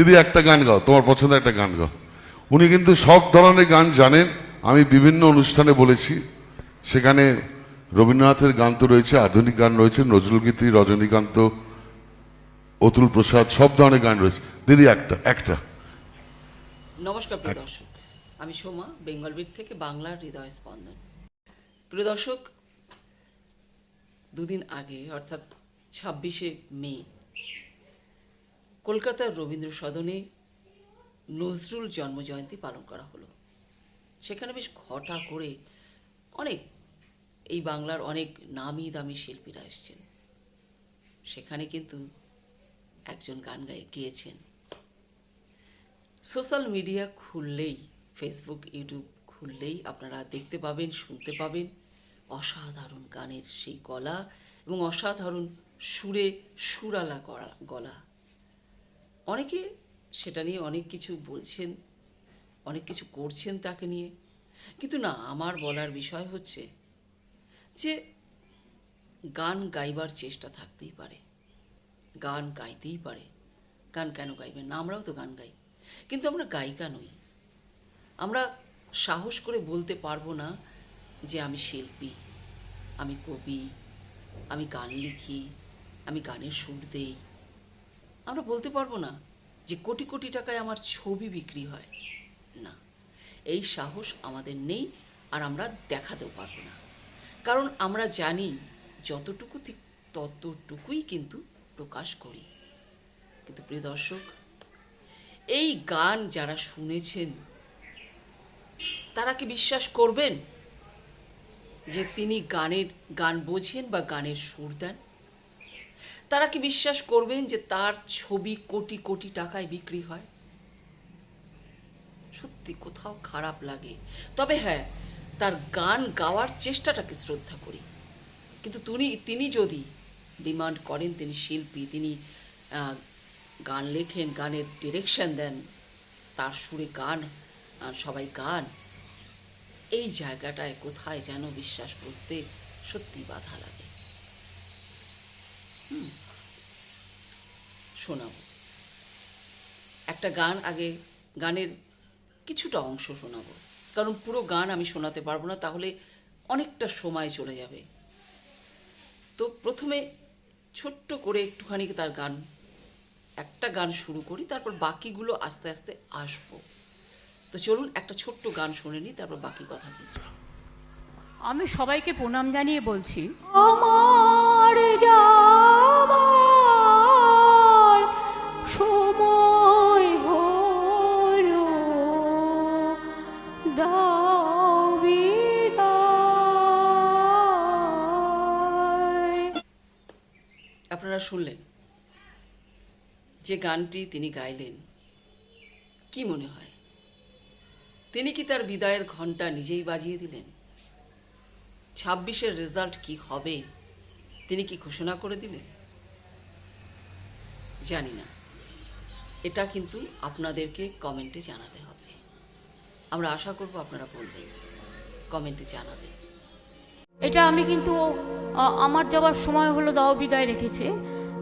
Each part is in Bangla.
দিদি একটা গান গাও, তোমার পছন্দের একটা গান গাও। উনি কিন্তু সব ধরনের গান জানেন। আমি বিভিন্ন অনুষ্ঠানে বলেছি, সেখানে রবীন্দ্রনাথের গান তো রয়েছে, আধুনিক গান রয়েছে নজরুলগীতি রজনীকান্ত, অতুল প্রসাদ, সব ধরনের গান রয়েছে। দিদি একটা একটা। নমস্কার প্রিয় দর্শক। আমি সোমা, বেঙ্গল বিট থেকে বাংলার হৃদয় স্পন্দন। প্রিয় দর্শক, দুদিন আগে, অর্থাৎ ছাব্বিশে মে কলকাতার রবীন্দ্র সদনে নজরুল জন্মজয়ন্তী পালন করা হলো। সেখানে বেশ ঘটা করে অনেক, এই বাংলার অনেক নামি দামি শিল্পীরা এসেছেন। সেখানে কিন্তু একজন গান গায়ে গিয়েছেন। সোশ্যাল মিডিয়া খুললেই, ফেসবুক, ইউটিউব খুললেই আপনারা দেখতে পাবেন, শুনতে পাবেন অসাধারণ গানের সেই গলা এবং অসাধারণ সুরে সুরালা গলা গলা। অনেকে সেটা নিয়ে অনেক কিছু বলছেন, অনেক কিছু করছেন তাকে নিয়ে। কিন্তু না, আমার বলার বিষয় হচ্ছে যে গান গাইবার চেষ্টা থাকতেই পারে। গান গাইতেই পারে। গান কেন গাইবেন না? আমরাও তো গান গাই। কিন্তু আমরা গায়িকা নই। আমরা সাহস করে বলতে পারব না যে আমি শিল্পী, আমি কবি, আমি গান লিখি, আমি গানের সুর দেই। আমরা বলতে পারব না যে কোটি কোটি টাকায় আমার ছবি বিক্রি হয়। না, এই সাহস আমাদের নেই আর আমরা দেখাতেও পারব না। কারণ আমরা জানি যতটুকু ঠিক ততটুকুই কিন্তু প্রকাশ করি। কিন্তু প্রিয় দর্শক, এই গান যারা শুনেছেন, তারা কি বিশ্বাস করবেন যে তিনি গানের, গান বোঝেন বা গানের সুর দেন? তারা কি বিশ্বাস করবেন যে তার ছবি কোটি কোটি টাকায় বিক্রি হয়? সত্যি কোথাও খারাপ লাগে। তবে হ্যাঁ তার গান গাওয়ার চেষ্টাটাকে শ্রদ্ধা করি। কিন্তু তিনি তিনি যদি ডিমান্ড করেন, তিনি শিল্পী, তিনি গান লেখেন, গানের ডিরেকশন দেন, তার সুরে গান সবাই গান, এই জায়গাটায় কোথায় যেন বিশ্বাস করতে সত্যি বাধা লাগে। হুম। শোনাবো। একটা গান আগে গানের কিছুটা অংশ শোনাবো। কারণ পুরো গান আমি শোনাতে পারব না তাহলে অনেকটা সময় চলে যাবে। তো প্রথমে ছোট্ট করে একটুখানি তার গান একটা গান শুরু করি তারপর বাকিগুলো আস্তে আস্তে আসব। তো চলুন একটা ছোট্ট গান শুনে নিই তারপর বাকি কথা বলছি। আমি সবাইকে প্রণাম জানিয়ে বলছি আমার যাবার আপনারা শুনলেন? যে গানটি তিনি গাইলেন, কি মনে হয়? তিনি কি তার বিদায়ের ঘণ্টা নিজেই বাজিয়ে দিলেন? ছাব্বিশের রেজাল্ট কি হবে? তিনি কি ঘোষণা করে দিলেন? জানি না। এটা কিন্তু আপনাদেরকে কমেন্টে জানাতে হবে। আমরা আশা করব আপনারা বলবেন কমেন্টে জানাবেন। এটা আমি কিন্তু আমার যাওয়ার সময় হলো দাও বিদায় রেখেছে,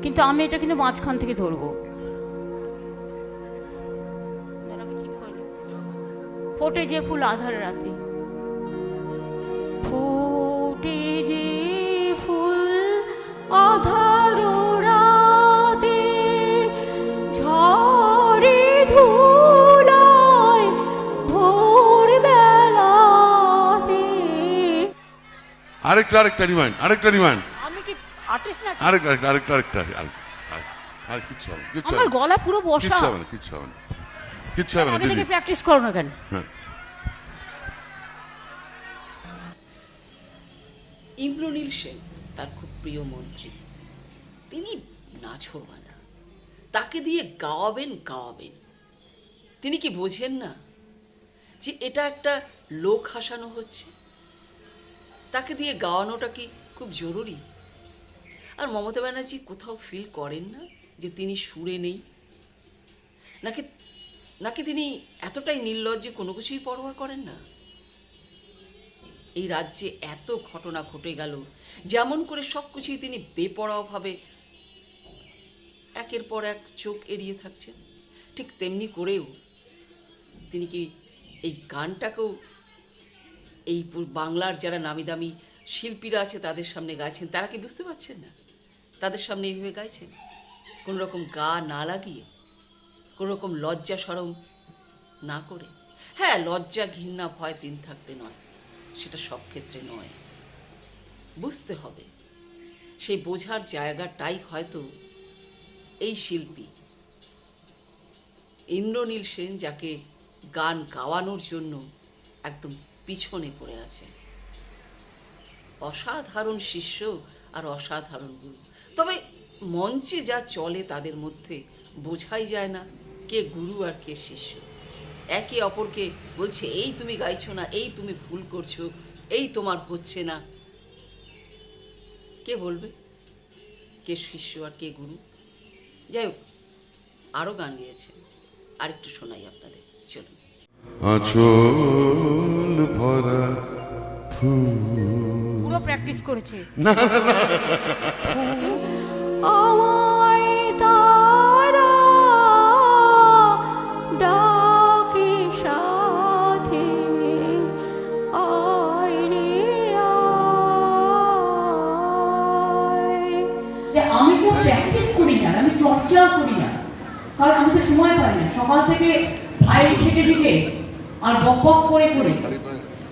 কিন্তু আমি এটা কিন্তু মাঝখান থেকে ধরবো। ফোটে যে ফুল আধার রাতে ফুটে যে ফুল আধার আরেকটা আরেকটা রিমাইন্ড আরেকটা রিমাইন্ড আমি কি আর্টিস্ট না আরেকটা আরেকটা আরেকটা আর কিচ্ছু হবে কিচ্ছু আমার গলা পুরো বসা। কিচ্ছু হবে না কিচ্ছু হবে না। কিচ্ছু হবে না থেকে প্র্যাকটিস করো না কেন? হ্যাঁ। ইন্দ্রনীল সেন তার খুব প্রিয় মন্ত্রী। তিনি নাছোড়বানা তাকে দিয়ে গাওয়াবেন গাওয়াবেন। তিনি কি বোঝেন না যে এটা একটা লোক হাসানো হচ্ছে? তাকে দিয়ে গাওয়ানোটা কি খুব জরুরি? আর মমতা ব্যানার্জি কোথাও ফিল করেন না যে তিনি সুরে নেই? নাকি নাকি তিনি এতটাই নির্লজ্জে কোনো কিছুই পরোয়া করেন না? এই রাজ্যে এত ঘটনা ঘটে গেল, যেমন করে সব কিছুই তিনি বেপরোয়াভাবে একের পর এক চোখ এড়িয়ে থাকছেন। ঠিক তেমনি করেও তিনি কি এই গানটাকেও এই বাংলার যারা নামি দামি শিল্পীরা আছে তাদের সামনে গাইছেন, তারা কি বুঝতে পারছেন না? তাদের সামনে এইভাবে গাইছেন? কোনো রকম গা না লাগিয়ে কোনো রকম লজ্জা সরম না করে? হ্যাঁ লজ্জা, ঘৃণা, ভয় দিন থাকতে নয়, সেটা সব ক্ষেত্রে নয়। বুঝতে হবে, সেই বোঝার জায়গাটাই হয়তো এই শিল্পী। ইন্দ্রনীল সেন যাকে গান গাওয়ানোর জন্য একদম পিছনে পড়ে আছে। অসাধারণ শিষ্য আর অসাধারণ গুরু। তবে মঞ্চে যা চলে তাদের মধ্যে বোঝাই যায় না কে গুরু আর কে শিষ্য। একে অপরকে বলছে, এই তুমি গাইছো না, এই তুমি ভুল করছ, এই তোমার হচ্ছে না। কে বলবে? কে শিষ্য আর কে গুরু? যাই হোক আরও গান গেয়েছে। আরেকটু শোনাই আপনাদের। চলুন। আচল ভরা পুরো প্র্যাকটিস করেছে। না তারা আর বক বক করে করে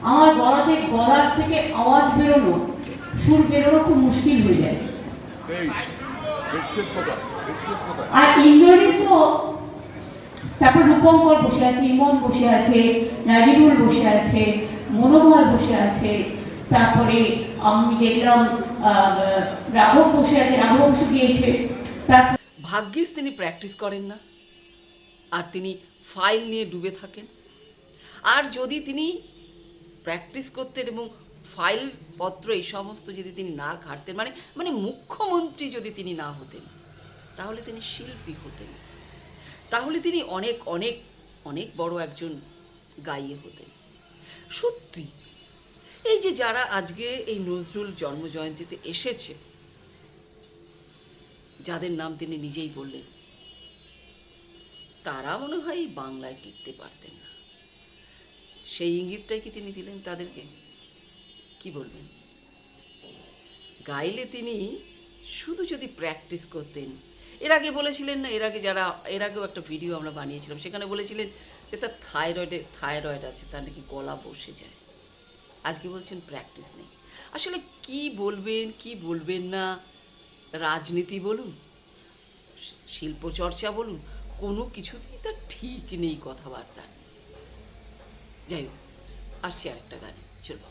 আমার গলা থেকে গলার থেকে আওয়াজ বেরোনো সুর বেরোনো খুব মুশকিল হয়ে যায়। আর ইন্দ্রনীল তো তারপর রূপঙ্কর বসে আছে ইমন বসে আছে নাজিবুল বসে আছে মনোমল বসে আছে তারপরে আমি দেখলাম আহ, রাঘব বসে আছে রাঘব অবশ্য গিয়েছে। তারপর ভাগ্যিস তিনি প্র্যাকটিস করেন না। আর তিনি ফাইল নিয়ে ডুবে থাকেন। আর যদি তিনি প্র্যাকটিস করতেন এবং ফাইল পত্র এই সমস্ত যদি তিনি না ঘাটতেন মানে মানে মুখ্যমন্ত্রী যদি তিনি না হতেন, তাহলে তিনি শিল্পী হতেন। তাহলে তিনি অনেক অনেক অনেক বড় একজন গাইয়ে হতেন। সত্যি, এই যে যারা আজকে এই নজরুল জন্মজয়ন্তীতে এসেছে, যাদের নাম তিনি নিজেই বললেন, তারা মনে হয় বাংলায় টিকতে পারতেন না। সেই ইঙ্গিতটাই কি তিনি দিলেন তাদেরকে? কি বলবেন? গাইলে তিনি শুধু যদি প্র্যাকটিস করতেন। এর আগে বলেছিলেন না, এর আগে যারা, এর আগেও একটা ভিডিও আমরা বানিয়েছিলাম, সেখানে বলেছিলেন যে তার থাইরয়েডে থাইরয়েড আছে, তার নাকি গলা বসে যায়। আজকে বলছেন প্র্যাকটিস নেই। আসলে কি বলবেন কি বলবেন না? রাজনীতি বলুন শিল্প চর্চা বলুন, কোনো কিছুতেই তার ঠিক নেই কথাবার্তা। যাই হোক আসছি আরেকটা গানে চলো।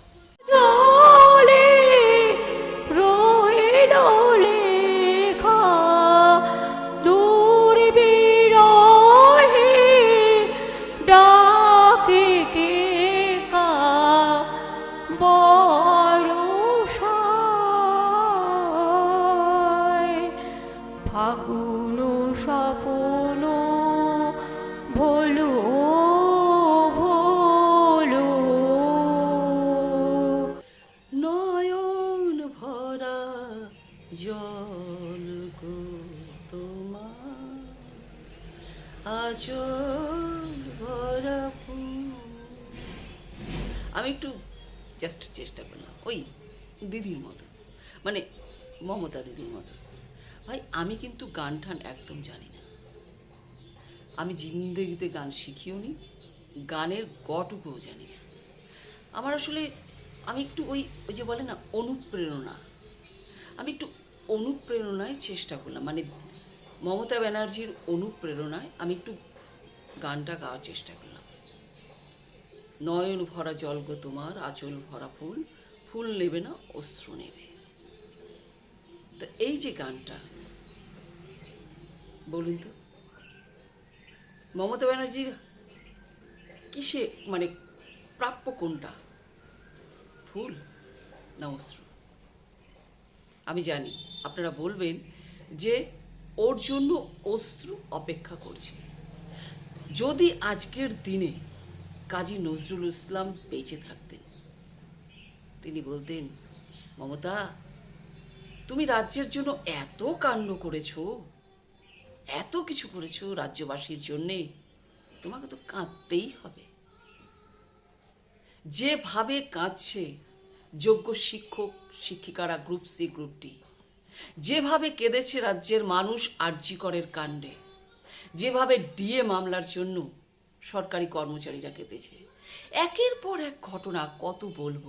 ফাগুন স্বপন আমি একটু জাস্ট চেষ্টা করলাম। ওই দিদির মতো। মানে মমতা দিদির মতো। ভাই, আমি কিন্তু গান টান একদম জানি না। আমি জিন্দেগিতে গান শিখিও নি গানের গটুকুও জানি না। আমার আসলে, আমি একটু ওই ওই যে বলে না, অনুপ্রেরণা। আমি একটু অনুপ্রেরণায় চেষ্টা করলাম। মানে মমতা ব্যানার্জির অনুপ্রেরণায় আমি একটু গানটা গাওয়ার চেষ্টা করলাম। নয়ন ভরা জল গো তোমার, আঁচল ভরা ফুল ফুল নেবে না অস্ত্র নেবে। তো এই যে গানটা, বলুন তো, মমতা ব্যানার্জির কিসে মানে প্রাপ্য কোনটা? ফুল না অস্ত্র আমি জানি, আপনারা বলবেন যে ওর জন্য অস্ত্র অপেক্ষা করছে। যদি আজকের দিনে কাজী নজরুল ইসলাম বেঁচে থাকতেন, তিনি বলতেন, মমতা, তুমি রাজ্যের জন্য এত কাণ্ড করেছ, এত কিছু করেছ রাজ্যবাসীর জন্যে, তোমাকে তো কাঁদতেই হবে। যেভাবে কাঁদছে যোগ্য শিক্ষক, শিক্ষিকারা গ্রুপ সি গ্রুপটি যেভাবে কেঁদেছে রাজ্যের মানুষ আর্যিকরের কাণ্ডে, যেভাবে ডিএ মামলার জন্য সরকারি কর্মচারীরা কেঁদেছে, একের পর এক ঘটনা কত বলব?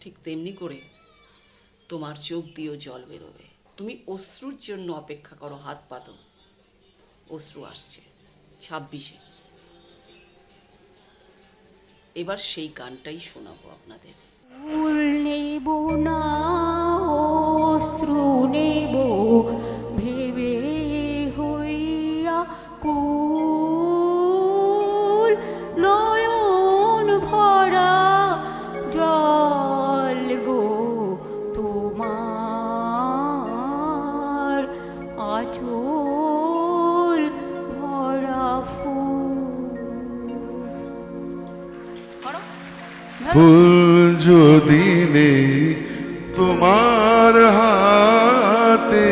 ঠিক তেমনি করে তোমার চোখ দিয়েও জল বেরোবে। তুমি অশ্রুর জন্য অপেক্ষা করো, হাত পাতো অশ্রু আসছে, ছাব্বিশে। এবার সেই গানটাই শোনাবো আপনাদের। ফুল যদি নেই তোমার হাতে।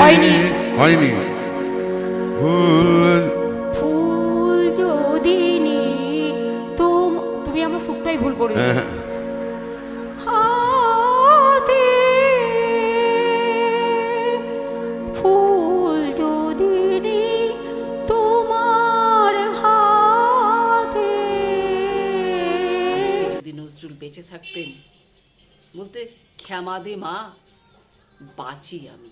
হয়নি। হয়নি। ফুল ফুল যদি নেই তুমি আমার সুখটাই ভুল করে থাকতেন বলতে ক্ষমা দে মা, বাঁচি আমি।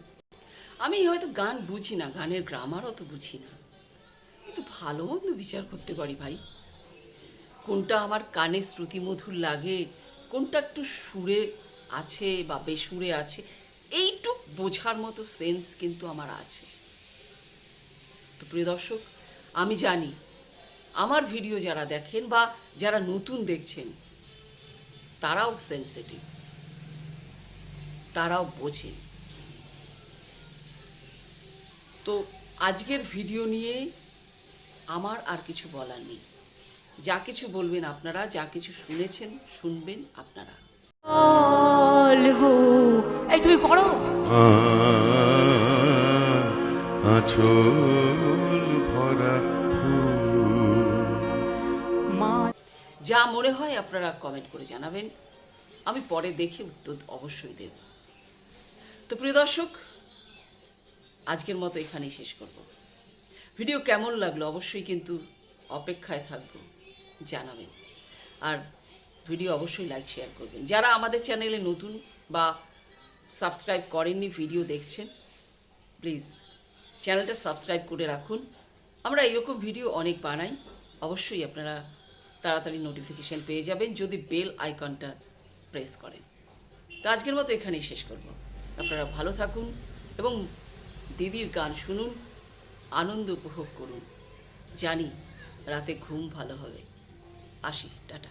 আমি হয়তো গান বুঝি না, গানের গ্রামার অত বুঝি না। কিন্তু ভালো মন্দ বিচার করতে পারি ভাই। কোনটা আমার কানে শ্রুতিমধুর লাগে, কোনটা একটু সুরে আছে বা বেসুরে আছে, এইটুক বোঝার মতো সেন্স কিন্তু আমার আছে। তো প্রিয় দর্শক, আমি জানি, আমার ভিডিও যারা দেখেন বা যারা নতুন দেখছেন তারাও সেন্সিটিভ তারাও বোঝে তো আজকের ভিডিও নিয়ে আমার আর কিছু বলার নেই যা কিছু বলবেন আপনারা যা কিছু শুনেছেন শুনবেন আপনারা এই তুমি করো আচল ভরা যা মনে হয় আপনারা কমেন্ট করে জানাবেন। আমি পরে দেখে উত্তর অবশ্যই দেব। তো প্রিয় দর্শক, আজকের মতো এখানেই শেষ করব। ভিডিও কেমন লাগল অবশ্যই কিন্তু অপেক্ষায় থাকব, জানাবেন। আর ভিডিও অবশ্যই লাইক শেয়ার করবেন। যারা আমাদের চ্যানেলে নতুন বা সাবস্ক্রাইব করেননি, ভিডিও দেখছেন প্লিজ চ্যানেলটা সাবস্ক্রাইব করে রাখুন। আমরা এরকম ভিডিও অনেক বানাই। অবশ্যই আপনারা তাড়াতাড়ি নোটিফিকেশান পেয়ে যাবেন যদি বেল আইকনটা প্রেস করেন। তো আজকের মতো এখানেই শেষ করব। আপনারা ভালো থাকুন এবং দিদির গান শুনুন, আনন্দ উপভোগ করুন। জানি রাতে ঘুম ভালো হবে। আসি, টাটা।